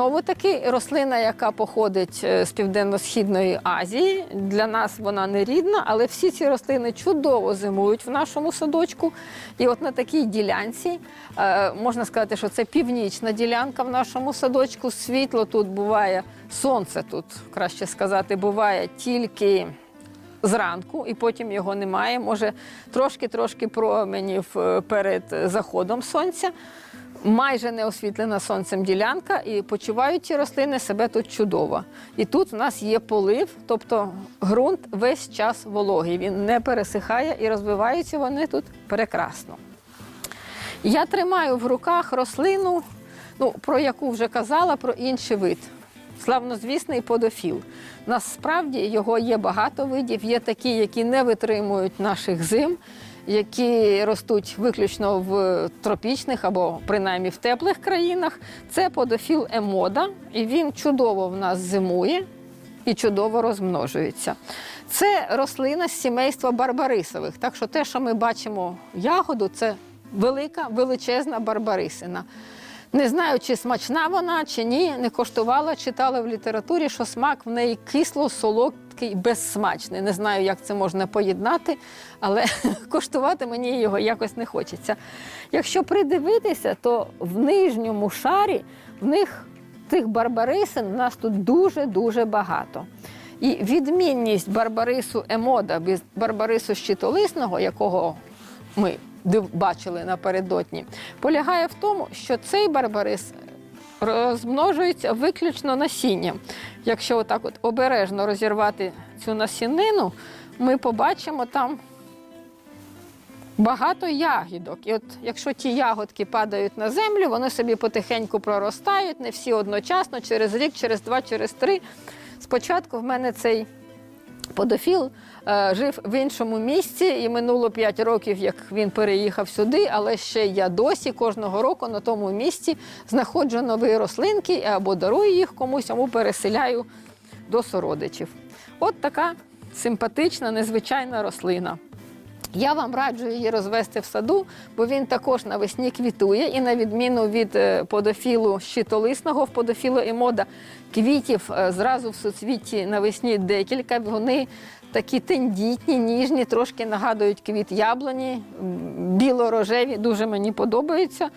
Знову таки рослина, яка походить е, з Південно-Східної Азії. Для нас вона не рідна, але всі ці рослини чудово зимують в нашому садочку. І от на такій ділянці е, можна сказати, що це північна ділянка в нашому садочку. Світло тут буває, сонце тут, краще сказати, буває тільки зранку, і потім його немає. Може, трошки-трошки променів е, перед заходом сонця. Майже не освітлена сонцем ділянка, і почувають ці рослини себе тут чудово. І тут в нас є полив, тобто ґрунт весь час вологий. Він не пересихає і розвиваються вони тут прекрасно. Я тримаю в руках рослину, ну, про яку вже казала, про інший вид. Славнозвісний подофіл. Насправді його є багато видів. Є такі, які не витримують наших зим, які ростуть виключно в тропічних або принаймні в теплих країнах. Це подофіл емода, і він чудово в нас зимує і чудово розмножується. Це рослина з сімейства барбарисових. Так що те, що ми бачимо ягоду, це велика, величезна барбарисина. Не знаю, чи смачна вона, чи ні. Не коштувала, читала в літературі, що смак в неї кисло, солодкий, безсмачний. Не знаю, як це можна поєднати, але коштувати мені його якось не хочеться. Якщо придивитися, то в нижньому шарі в них тих барбарисин в нас тут дуже-дуже багато. І відмінність барбарису емода від барбарису щитолисного, якого ми бачили напередодні, полягає в тому, що цей барбарис розмножується виключно насінням. Якщо отак от обережно розірвати цю насінину, ми побачимо там багато ягідок. І от якщо ті ягодки падають на землю, вони собі потихеньку проростають, не всі одночасно, через рік, через два, через три. Спочатку в мене цей Подофіл е, жив в іншому місці, і минуло 5 років, як він переїхав сюди, але ще я досі кожного року на тому місці знаходжу нові рослинки або дарую їх комусь, або переселяю до сородичів. От така симпатична, незвичайна рослина. Я вам раджу її розвести в саду, бо він також навесні квітує. І на відміну від е, подофілу щитолисного, в подофілу і мода квітів е, зразу в суцвітті навесні декілька. Вони такі тендітні, ніжні, трошки нагадують квіт яблуні, біло-рожеві, дуже мені подобаються.